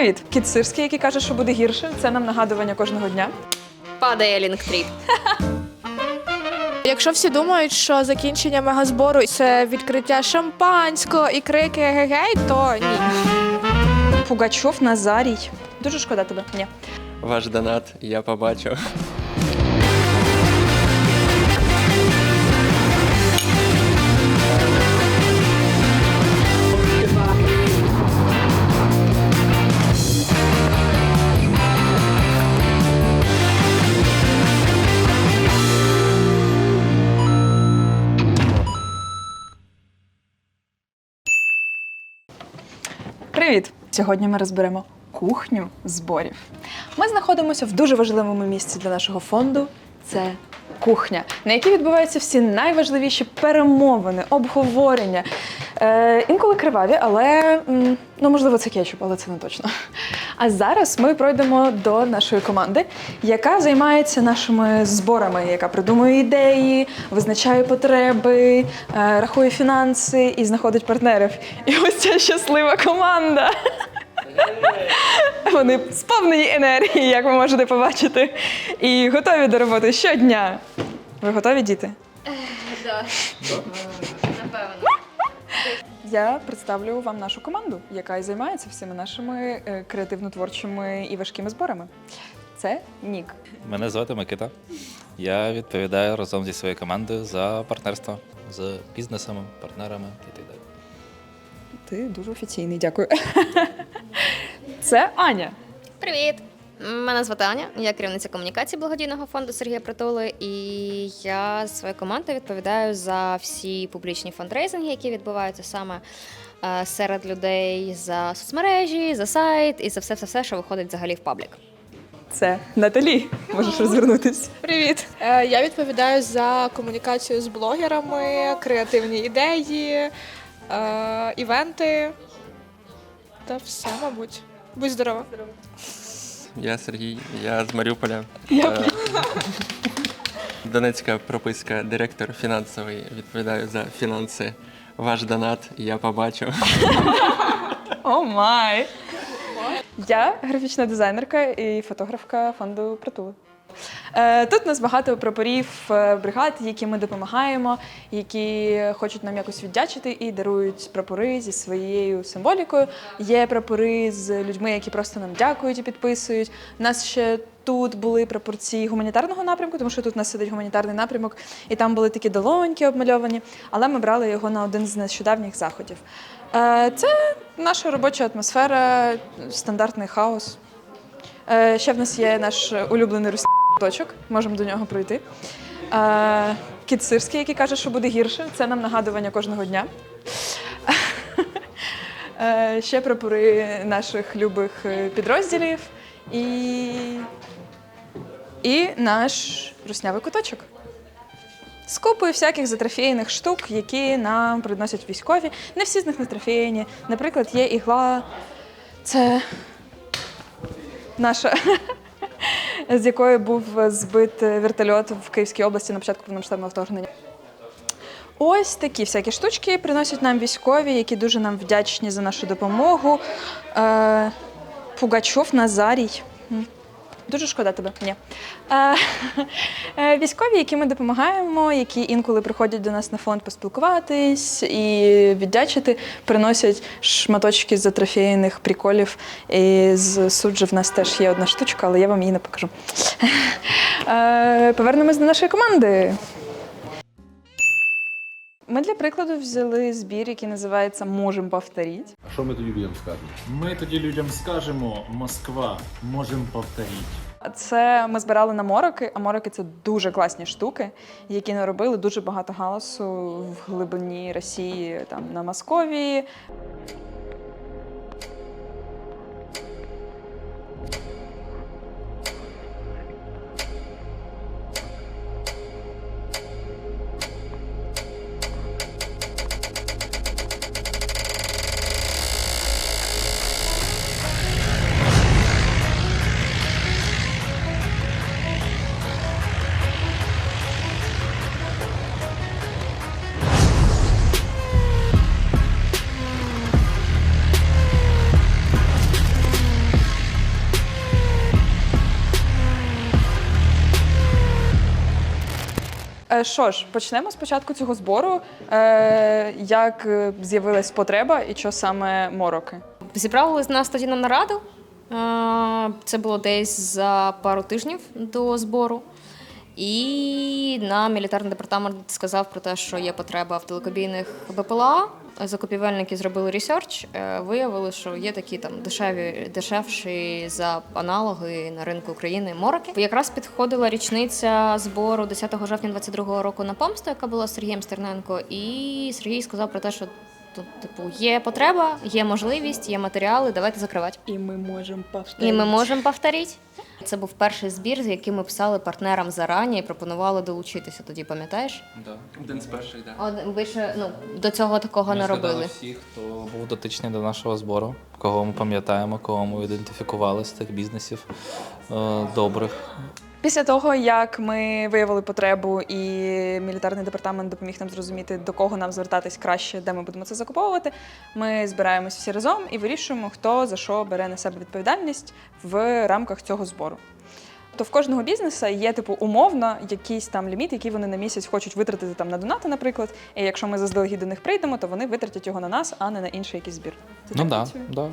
Привіт! Кіт Сирський, який каже, що буде гірше. Це нам нагадування кожного дня. Падає лінгтріп. Якщо всі думають, що закінчення мегазбору це відкриття шампанського і крики гегей, то ні. Пугачов Назарій. Дуже шкода тебе. Ні. Ваш донат я побачу. Привіт! Сьогодні ми розберемо кухню зборів. Ми знаходимося в дуже важливому місці для нашого фонду. Це кухня, на якій відбуваються всі найважливіші перемовини, обговорення. Е, інколи криваві, але ну можливо це кетчуп, але це не точно. А зараз ми пройдемо до нашої команди, яка займається нашими зборами, яка придумує ідеї, визначає потреби, е, рахує фінанси і знаходить партнерів. І ось ця щаслива команда. Вони сповнені енергії, як ви можете побачити, і готові до роботи щодня. Ви готові, діти? Напевно. Я представлю вам нашу команду, яка і займається всіми нашими е, креативно-творчими і важкими зборами. Це Нік. Мене звати Микита. Я відповідаю разом зі своєю командою за партнерство з бізнесами, партнерами і так далі. Ти дуже офіційний, дякую. Це Аня. Привіт! Мене звати Аня, я керівниця комунікації благодійного фонду Сергія Притули, і я зі своєю командою відповідаю за всі публічні фондрейзинги, які відбуваються саме е, серед людей за соцмережі, за сайт і за все, все, все, що виходить взагалі в паблік. Це Наталі. Можеш розвернутись. Привіт! Е, Я відповідаю за комунікацію з блогерами, креативні ідеї, е, івенти та все, мабуть. Будь здорова. Я Сергій, я з Маріуполя. Е, Донецька прописка, директор фінансовий. Відповідаю за фінанси. Ваш донат я побачу. О май! Я графічна дизайнерка і фотографка фонду Притули. Е, Тут у нас багато прапорів е, бригад, які ми допомагаємо, які хочуть нам якось віддячити і дарують прапори зі своєю символікою. Є прапори з людьми, які просто нам дякують і підписують. У нас ще тут були прапорці гуманітарного напрямку, тому що тут у нас сидить гуманітарний напрямок, і там були такі долоньки обмальовані, але ми брали його на один з нещодавніх заходів. Е, Це наша робоча атмосфера, стандартний хаос. Ще в нас є наш улюблений русський точок, можемо до нього пройти. Е, Кіт Сирський, який каже, що буде гірше. Це нам нагадування кожного дня. Е, Ще прапори наших любих е, підрозділів і, і наш руснявий куточок. З купою всяких затрофейних штук, які нам приносять військові. Не всі з них не трофейні. Наприклад, є ігла. Це наша, з якої був збит вертольот в Київській області на початку повномасштабного вторгнення. Ось такі всякі штучки приносять нам військові, які дуже нам вдячні за нашу допомогу. Е, Пугачов Назарій. Дуже шкода тебе. Ні. Е, е, військові, які ми допомагаємо, які інколи приходять до нас на фонд поспілкуватись і віддячити, приносять шматочки з затрофейних приколів. І з суджі в нас теж є одна штучка, але я вам її не покажу. Е, Повернемось до нашої команди. Ми для прикладу взяли збір, який називається Можем повторити. А що ми тоді людям скажемо? Ми тоді людям скажемо Москва, можемо повторити. Це ми збирали на мороки, а мороки це дуже класні штуки, які наробили дуже багато галасу в глибині Росії, там на Московії. Що ж, почнемо спочатку цього збору. Е, як е, з'явилась потреба і що саме мороки? Зібрали нас тоді на нараду. Е, Це було десь за пару тижнів до збору. І нам мілітарний департамент сказав про те, що є потреба в далекобійних БПЛА. Закупівельники зробили ресерч, е, виявили, що є такі там дешеві, дешевші за аналоги на ринку України мороки. Якраз підходила річниця збору 10 жовтня 22-го року на помсту, яка була з Сергієм Стерненко. І Сергій сказав про те, що тут, типу, є потреба, є можливість, є матеріали, давайте закривати. І ми можемо повторити. І ми можемо повторити. Це був перший збір, з яким ми писали партнерам зарані і пропонували долучитися. Тоді пам'ятаєш? Да. Один з перших, да. От більше ну до цього такого не робили. всіх, хто був дотичний до нашого збору, кого ми пам'ятаємо, кого ми ідентифікували з тих бізнесів е, добрих. Після того, як ми виявили потребу, і мілітарний департамент допоміг нам зрозуміти, до кого нам звертатись краще, де ми будемо це закуповувати, ми збираємось всі разом і вирішуємо, хто за що бере на себе відповідальність в рамках цього збору. То в кожного бізнесу є типу умовно якийсь там ліміт, який вони на місяць хочуть витратити там на донати, наприклад. І якщо ми заздалегідь до них прийдемо, то вони витратять його на нас, а не на інший якийсь збір. Це Ну так да, да,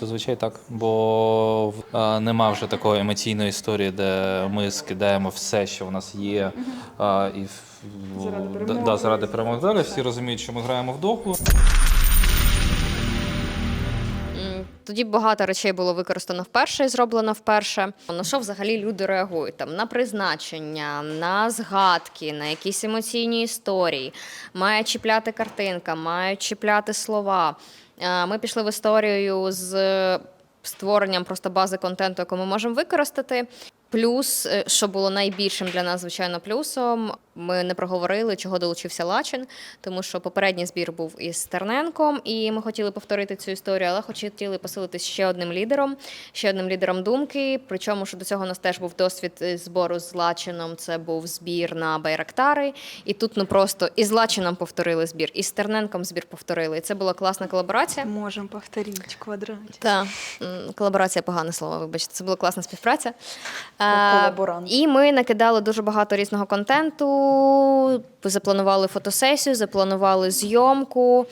зазвичай так. Бо в- е, нема вже такої емоційної історії, де ми скидаємо все, що в нас є, е, і Заради перемоги. да, заради перемоги. Далі всі розуміють, що ми граємо в Тоді багато речей було використано вперше і зроблено вперше. На що взагалі люди реагують? Там на призначення, на згадки, на якісь емоційні історії. Має чіпляти картинка, мають чіпляти слова. Е, Ми пішли в історію з створенням просто бази контенту, яку ми можемо використати. Плюс, е, що було найбільшим для нас, звичайно, плюсом, ми не проговорили, чого долучився Лачин, тому що попередній збір був із Терненком, і ми хотіли повторити цю історію, але хотіли посилитись ще одним лідером, ще одним лідером думки. Причому, що до цього у нас теж був досвід е, збору з Лачином. Це був збір на Байрактари. І тут ну просто і з Лачином повторили збір, і з Терненком збір повторили. І це була класна колаборація. Можемо повторити квадрат. Так, колаборація погане слово, вибачте. Це була класна співпраця. Е, Колаборант. І ми накидали дуже багато різного контенту, запланували фотосесію, запланували зйомку.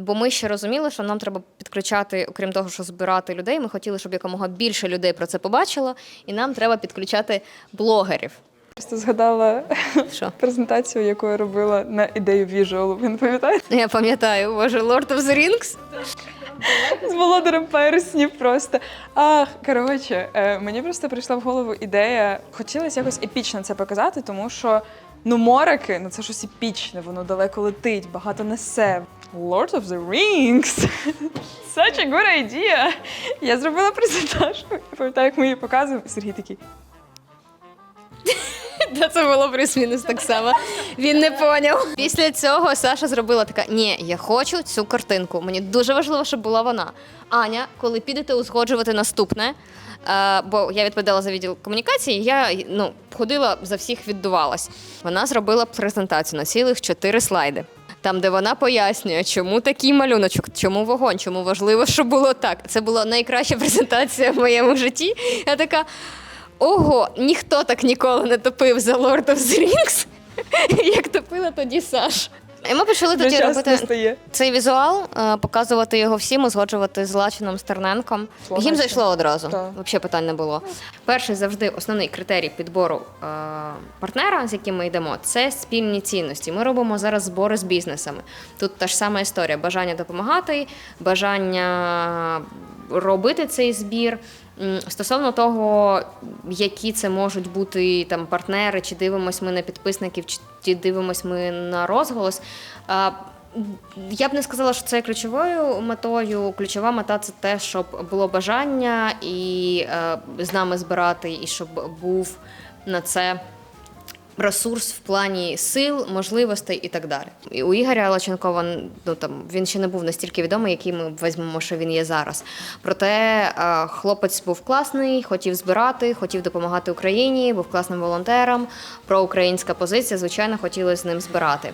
Бо ми ще розуміли, що нам треба підключати, окрім того, що збирати людей. Ми хотіли, щоб якомога більше людей про це побачило, і нам треба підключати блогерів. Просто згадала Що? презентацію, яку я робила на ідею віжуалу. Ви не пам'ятаєте? Я пам'ятаю, боже, Lord of the Rings. З володарем перснів просто. Ах, коротше, е, мені просто прийшла в голову ідея. Хотілося якось епічно це показати, тому що ну морики, ну це щось епічне, воно далеко летить, багато несе. Lord of the Rings. Such a good idea. Я зробила презентажку. Я пам'ятаю, як ми її показуємо. Сергій такий. Та це було плюс-мінус так само. Він не поняв. Після цього Саша зробила така: ні, я хочу цю картинку. Мені дуже важливо, щоб була вона. Аня, коли підете узгоджувати наступне. Е, бо я відповідала за відділ комунікації, я ну, ходила за всіх віддувалась. Вона зробила презентацію на цілих чотири слайди. Там, де вона пояснює, чому такий малюночок, чому вогонь, чому важливо, щоб було так. Це була найкраща презентація в моєму житті. Я така. Ого, ніхто так ніколи не топив за Lord of the Rings, як топила тоді Саш. І ми почали Вже тоді час робити настає. цей візуал, е, показувати його всім, узгоджувати з Лачином Стерненком. Слухайте. Їм зайшло одразу. Так. Взагалі питань не було. Перший завжди основний критерій підбору е, партнера, з яким ми йдемо, це спільні цінності. Ми робимо зараз збори з бізнесами. Тут та ж сама історія: бажання допомагати, бажання робити цей збір. Стосовно того, які це можуть бути там партнери, чи дивимось ми на підписників, чи дивимось ми на розголос. Я б не сказала, що це є ключовою метою. Ключова мета це те, щоб було бажання і е, з нами збирати, і щоб був на це ресурс в плані сил, можливостей і так далі. І у Ігоря Лаченкова ну там він ще не був настільки відомий, який ми візьмемо, що він є зараз. Проте е, хлопець був класний, хотів збирати, хотів допомагати Україні, був класним волонтером. Проукраїнська позиція, звичайно, хотіли з ним збирати.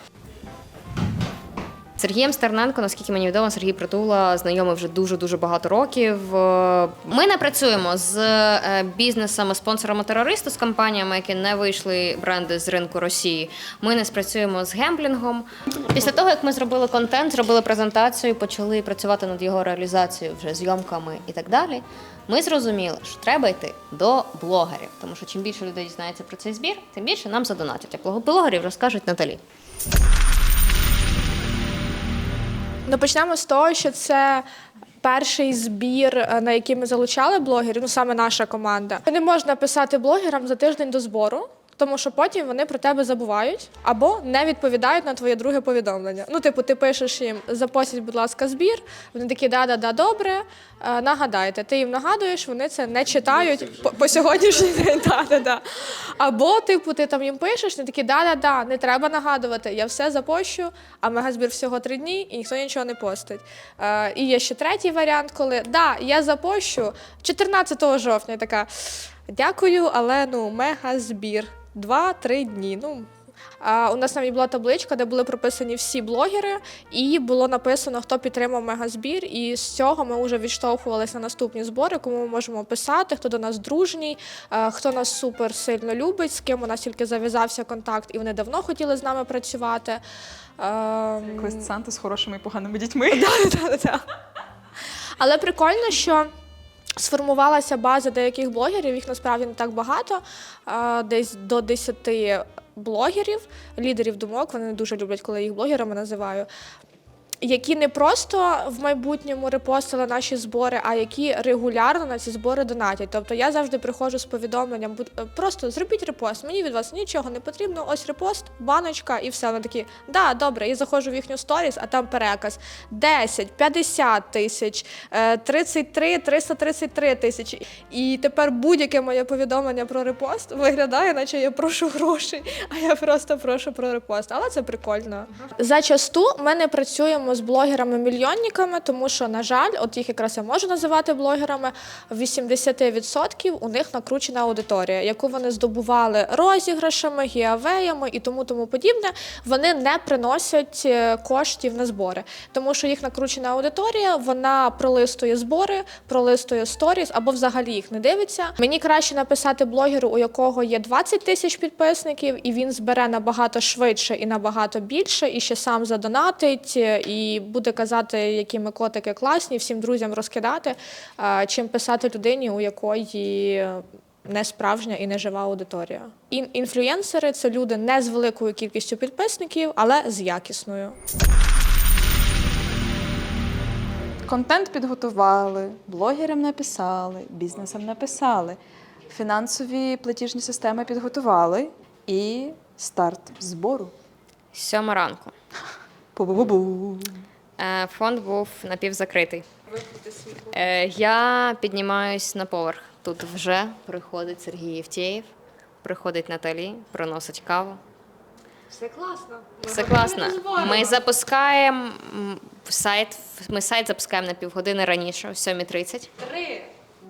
Сергієм Стерненко, наскільки мені відомо, Сергій Притула знайомий вже дуже дуже багато років. Ми не працюємо з е, бізнесами, спонсорами терористу, з компаніями, які не вийшли бренди з ринку Росії. Ми не спрацюємо з гемблінгом. Після того, як ми зробили контент, зробили презентацію, почали працювати над його реалізацією, вже зйомками і так далі. Ми зрозуміли, що треба йти до блогерів, тому що чим більше людей дізнається про цей збір, тим більше нам задонатять. А блогерів розкажуть Наталі. Ну, почнемо з того, що це перший збір, е, на який ми залучали блогерів, ну саме наша команда. Не можна писати блогерам за тиждень до збору. Тому що потім вони про тебе забувають або не відповідають на твоє друге повідомлення. Ну, типу, ти пишеш їм запостіть, будь ласка, збір. Вони такі да-да-да, добре. е, Нагадайте. Ти їм нагадуєш, вони це не читають по, по сьогоднішній день. Да-да-да. Або, типу, ти там їм пишеш, вони такі да-да-да, не треба нагадувати, я все запощу, а мегазбір всього три дні і ніхто нічого не постить. Е, і є ще третій варіант, коли да, я запощу 14 жовтня. Така дякую, але ну мегазбір. Два-три дні. Ну а, у нас навіть була табличка, де були прописані всі блогери, і було написано, хто підтримав мегазбір. І з цього ми вже відштовхувалися на наступні збори, кому ми можемо писати, хто до нас дружній, е, хто нас супер сильно любить, з ким у нас тільки зав'язався контакт, і вони давно хотіли з нами працювати. Ем, Квест Санта з хорошими і поганими дітьми. Але прикольно, що сформувалася база деяких блогерів, їх насправді не так багато, десь до 10 блогерів, лідерів думок. Вони дуже люблять, коли їх блогерами називаю. Які не просто в майбутньому репостили наші збори, а які регулярно на ці збори донатять. Тобто я завжди приходжу з повідомленням, е, просто зробіть репост. Мені від вас нічого не потрібно. Ось репост, баночка і все. Вони такі, да, добре, я заходжу в їхню сторіс, а там переказ 10, 50 тисяч, е, 33, 333 тисячі. І тепер будь-яке моє повідомлення про репост виглядає, наче я прошу грошей, а я просто прошу про репост. Але це прикольно. Зачасту ми не працюємо з блогерами-мільйонниками, тому що, на жаль, от їх якраз я можу називати блогерами. В 80% у них накручена аудиторія, яку вони здобували розіграшами, гіавеями і тому тому подібне. Вони не приносять е, коштів на збори, тому що їх накручена аудиторія, вона пролистує збори, пролистує сторіс або взагалі їх не дивиться. Мені краще написати блогеру, у якого є 20 тисяч підписників, і він збере набагато швидше і набагато більше, і ще сам задонатить, е, і буде казати, які ми котики класні, всім друзям розкидати, чим писати людині, у якої не справжня і не жива аудиторія. Ін- інфлюєнсери це люди не з великою кількістю підписників, але з якісною. Контент підготували, блогерам написали, бізнесам написали, фінансові платіжні системи підготували і старт збору. Сьома ранку. Пу-бу-бу-бу. Е, Фонд був напівзакритий. Е, Я піднімаюсь на поверх. Тут вже приходить Сергій Євтєєв, приходить Наталі, приносить каву. Все класно. Все класно. Ми запускаємо м, сайт. Ми сайт запускаємо на півгодини раніше, о 7.30. Три,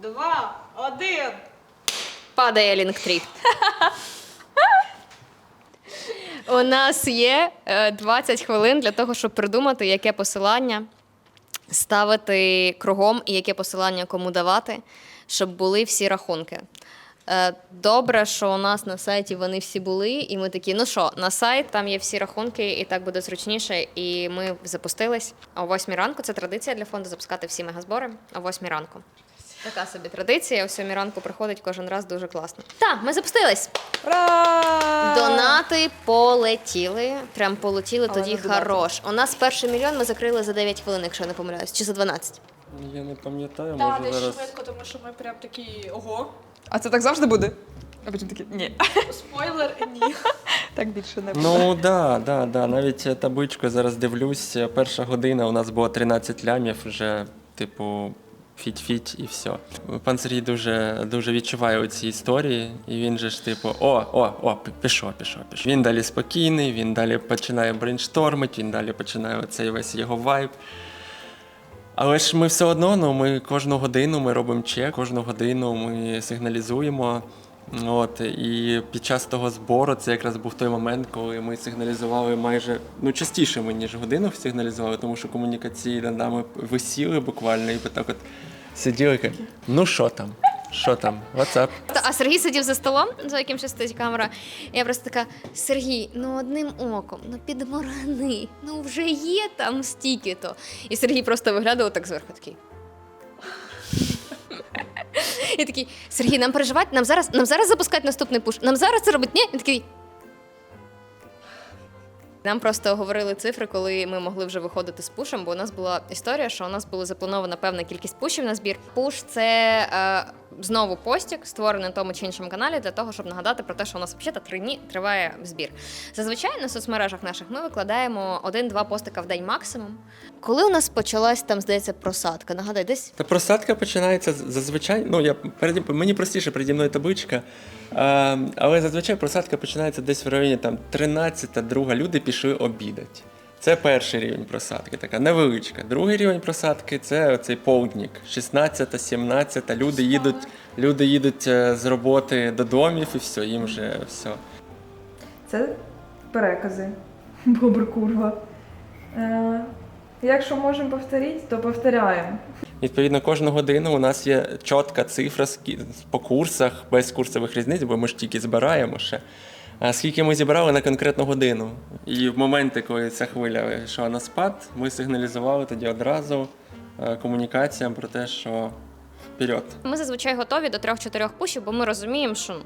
два, один. Падає лінктрі. У нас є е, 20 хвилин для того, щоб придумати, яке посилання ставити кругом і яке посилання кому давати, щоб були всі рахунки. Е, Добре, що у нас на сайті вони всі були, і ми такі, ну що, на сайт там є всі рахунки, і так буде зручніше. І ми запустились о 8 ранку. Це традиція для фонду запускати всі мегазбори о 8 ранку. Така собі традиція. О 7 ранку приходить кожен раз дуже класно. Так, ми запустились. Ура! Донати полетіли. Прям полетіли Але тоді не хорош. У нас перший мільйон ми закрили за 9 хвилин, якщо я не помиляюсь, чи за 12. Я не пам'ятаю, Так, може десь зараз. швидко, тому що ми прям такі ого. А це так завжди буде? А потім такі, ні, Спойлер, ні. так більше не буде. Ну да, да, да. Навіть е, табличку зараз дивлюсь. е, Перша година у нас було 13 лямів, вже, типу, фіть-фіть і все. Пан Сергій дуже, дуже відчуває ці історії, і він же ж, типу, о, о, о, пішов, пішов, пішов. Він далі спокійний, він далі починає брейнштормити, він далі починає оцей весь його вайб. Але ж ми все одно, ну ми кожну годину ми робимо чек, кожну годину ми сигналізуємо. От, і під час того збору це якраз був той момент, коли ми сигналізували майже ну частіше ми, ніж годину сигналізували, тому що комунікації над нами висіли буквально і так от сиділи. кажуть, Ну що там? Що там? WhatsApp? А Сергій сидів за столом, за яким ще стоїть камера. Я просто така: Сергій, ну одним оком, ну підморгни, ну вже є там стільки-то. І Сергій просто виглядав так зверху такий. І такий, Сергій, нам переживати, нам зараз, нам зараз запускати наступний пуш. Нам зараз це робить? Ні? Він такий. Нам просто говорили цифри, коли ми могли вже виходити з пушем, бо у нас була історія, що у нас була запланована певна кількість пушів на збір. Пуш це е, знову постік, створений на тому чи іншому каналі, для того, щоб нагадати про те, що у нас взагалі три дні триває збір. Зазвичай на соцмережах наших ми викладаємо один-два постика в день максимум. Коли у нас почалась там, здається, просадка, нагадай, десь Та просадка починається зазвичай. Ну, я переді, мені простіше переді мною табличка. А, але зазвичай просадка починається десь в районі там 13 друга. Люди пішли обідати. Це перший рівень просадки, така невеличка. Другий рівень просадки це цей полдник. 16, 17. Люди їдуть, люди їдуть е, з роботи додомів і все, їм вже все. Це перекази. Бобр курва. Е, якщо можемо повторити, то повторяємо. Відповідно, кожну годину у нас є чітка цифра по курсах, без курсових різниць, бо ми ж тільки збираємо ще. А скільки ми зібрали на конкретну годину. І в моменти, коли ця хвиля йшла на спад, ми сигналізували тоді одразу е, комунікаціям про те, що вперед. Ми зазвичай готові до трьох-чотирьох пушів, бо ми розуміємо, що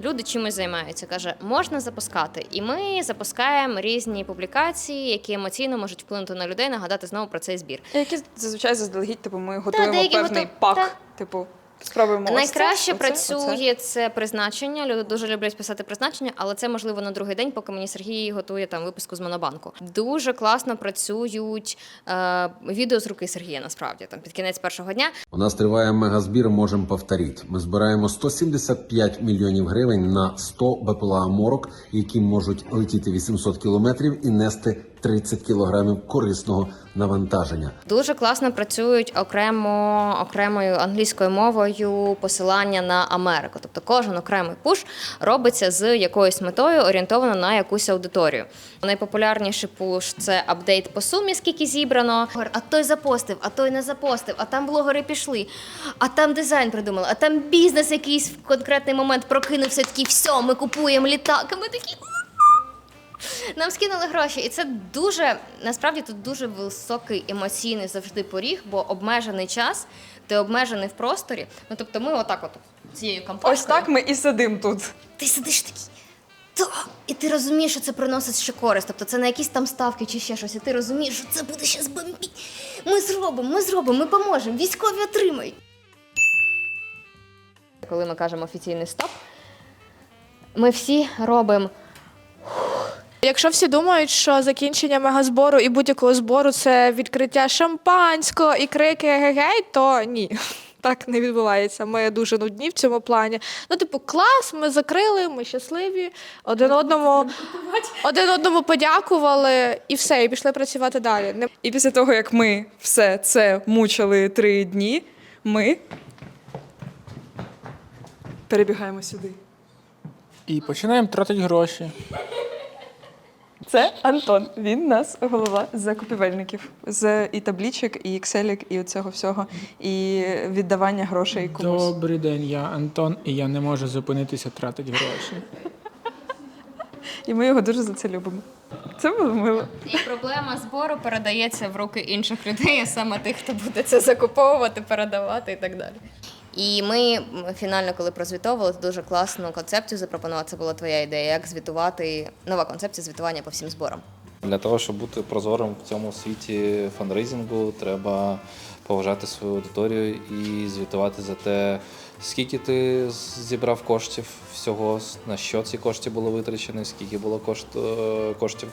люди чимось займаються. Каже, можна запускати. І ми запускаємо різні публікації, які емоційно можуть вплинути на людей, нагадати знову про цей збір. Які зазвичай заздалегідь, типу, ми готуємо деякі певний готов- пак. та. Типу, спробуємо. Найкраще оце, працює оце. це призначення. Люди дуже люблять писати призначення, але це можливо на другий день, поки мені Сергій готує там виписку з монобанку. Дуже класно працюють е, відео з руки Сергія. Насправді там під кінець першого дня. У нас триває мегазбір, можемо повторити. Ми збираємо 175 мільйонів гривень на 100 БПЛА «Морок», які можуть летіти 800 кілометрів і нести 30 кілограмів корисного навантаження. Дуже класно працюють окремо окремою англійською мовою посилання на Америку. Тобто кожен окремий пуш робиться з якоюсь метою, орієнтовано на якусь аудиторію. Найпопулярніший пуш це апдейт по сумі, скільки зібрано. А той запостив, а той не запостив, а там блогери пішли, а там дизайн придумали, а там бізнес якийсь в конкретний момент прокинувся. Такий, все, ми купуємо літак. І ми такі. Нам скинули гроші, і це дуже насправді тут дуже високий емоційний завжди поріг, бо обмежений час, ти обмежений в просторі. Ну тобто, ми отак, от цією компашкою. Ось так ми і сидимо тут. Ти сидиш такий. І ти розумієш, що це приносить ще користь. Тобто це на якісь там ставки чи ще щось. І ти розумієш, що це буде ще бомбі. Ми зробимо, ми зробимо, ми поможемо. Військові отримають. Коли ми кажемо офіційний стоп, ми всі робимо Якщо всі думають, що закінчення мегазбору і будь-якого збору це відкриття шампанського і крики гегей, то ні. Так не відбувається. Ми дуже нудні в цьому плані. Ну, типу, клас, ми закрили, ми щасливі, один одному, один одному подякували і все, і пішли працювати далі. І після того, як ми все це мучили три дні, ми перебігаємо сюди. І починаємо тратити гроші. Це Антон. Він нас голова закупівельників з і таблічок, і екселік, і оцього всього, і віддавання грошей комусь. Добрий день, я Антон, і я не можу зупинитися тратити гроші. І ми його дуже за це любимо. Це було мило. І проблема збору передається в руки інших людей, а саме тих, хто буде це закуповувати, передавати і так далі. І ми фінально, коли прозвітовували, дуже класну концепцію запропонували. Це була твоя ідея, як звітувати нова концепція звітування по всім зборам. Для того, щоб бути прозорим в цьому світі фандрейзингу, треба поважати свою аудиторію і звітувати за те, скільки ти зібрав коштів всього, на що ці кошти були витрачені, скільки було кошт, е, коштів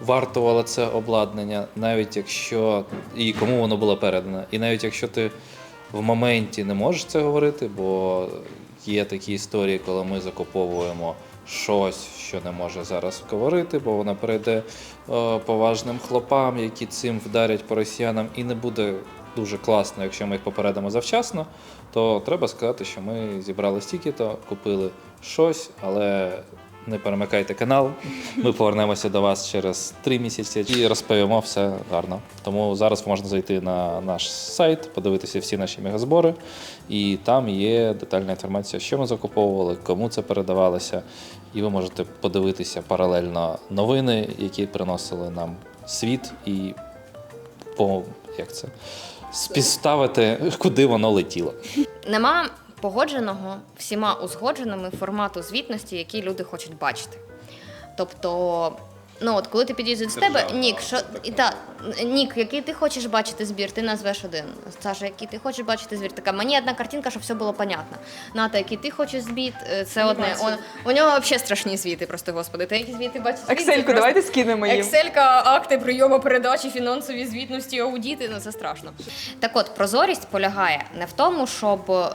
вартувало це обладнання, навіть якщо і кому воно було передано. І навіть якщо ти в моменті не можеш це говорити, бо є такі історії, коли ми закуповуємо щось, що не може зараз говорити, бо воно перейде е, поважним хлопам, які цим вдарять по росіянам, і не буде дуже класно, якщо ми їх попередимо завчасно, то треба сказати, що ми зібрали стільки-то, купили щось, але не перемикайте канал. Ми повернемося до вас через три місяці і розповімо все гарно. Тому зараз можна зайти на наш сайт, подивитися всі наші мегазбори, і там є детальна інформація, що ми закуповували, кому це передавалося. І ви можете подивитися паралельно новини, які приносили нам світ, і по як це співставити, куди воно летіло. Нема погодженого всіма узгодженими формату звітності, які люди хочуть бачити. Тобто, ну от коли ти підійдеш з тебе, Нік, що і та Нік, який ти хочеш бачити збір, ти назвеш один. Саша, який ти хочеш бачити збір, така мені одна картинка, щоб все було понятно. Ната, який ти хочеш збіт, е, це одне. Он, у нього взагалі страшні звіти, просто господи. Ти які звіти бачиш? Ексельку, просто- давайте скинемо їм. Екселька, акти прийому передачі, фінансові звітності, аудіти, ну це страшно. Так от, прозорість полягає не в тому, щоб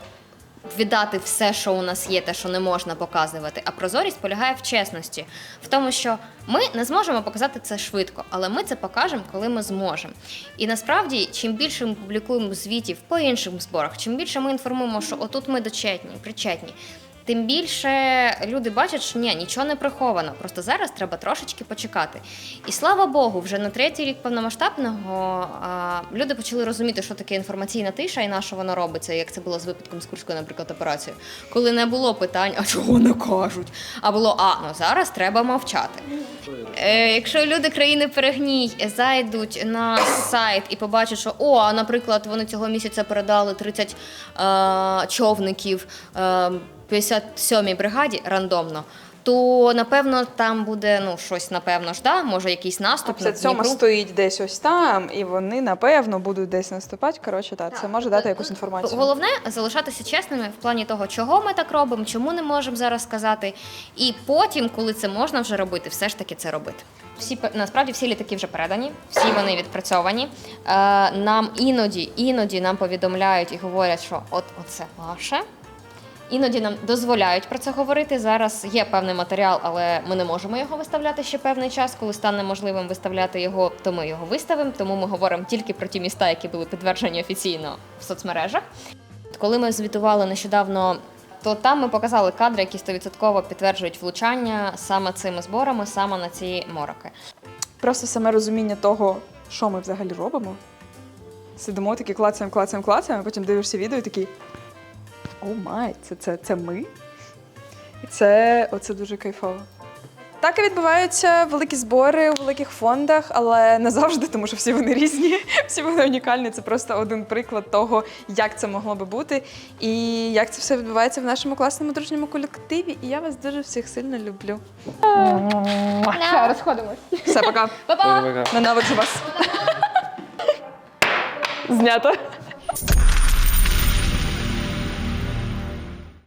віддати все, що у нас є, те, що не можна показувати. А прозорість полягає в чесності, в тому, що ми не зможемо показати це швидко, але ми це покажемо, коли ми зможемо. І насправді, чим більше ми публікуємо звітів по інших зборах, чим більше ми інформуємо, що отут ми дочетні, причетні. Тим більше люди бачать, що ні, нічого не приховано. Просто зараз треба трошечки почекати. І слава Богу, вже на третій рік повномасштабного а, люди почали розуміти, що таке інформаційна тиша і на що воно робиться, як це було з випадком з Курською, наприклад, операцією. Коли не було питань, а чого не кажуть? А було а ну зараз треба мовчати. Е, якщо люди країни перегній зайдуть на сайт і побачать, що о, наприклад, вони цього місяця передали 30 е, човників е, 57-й бригаді рандомно. То напевно там буде ну щось, напевно ж, да? може якийсь наступ на 57 стоїть десь ось там, і вони напевно будуть десь наступати. Коротше, так, це може дати якусь інформацію. Головне залишатися чесними в плані того, чого ми так робимо, чому не можемо зараз сказати. І потім, коли це можна вже робити, все ж таки це робити. Всі насправді всі літаки вже передані, всі вони відпрацьовані. Е, нам іноді, іноді нам повідомляють і говорять, що от оце ваше. Іноді нам дозволяють про це говорити. Зараз є певний матеріал, але ми не можемо його виставляти ще певний час. Коли стане можливим виставляти його, то ми його виставимо. Тому ми говоримо тільки про ті міста, які були підтверджені офіційно в соцмережах. Коли ми звітували нещодавно, то там ми показали кадри, які 100% підтверджують влучання саме цими зборами, саме на ці мороки. Просто саме розуміння того, що ми взагалі робимо. Сидимо такі клацаємо, клацаємо, клацаємо, а потім дивишся відео і такий. О май, це, це, це ми? І це оце дуже кайфово. Так і відбуваються великі збори у великих фондах, але не завжди, тому що всі вони різні, всі вони унікальні. Це просто один приклад того, як це могло би бути, і як це все відбувається в нашому класному дружньому колективі. І я вас дуже всіх сильно люблю. Все, розходимось. Все, пока. Па-па! Ненавиджу вас. Знято.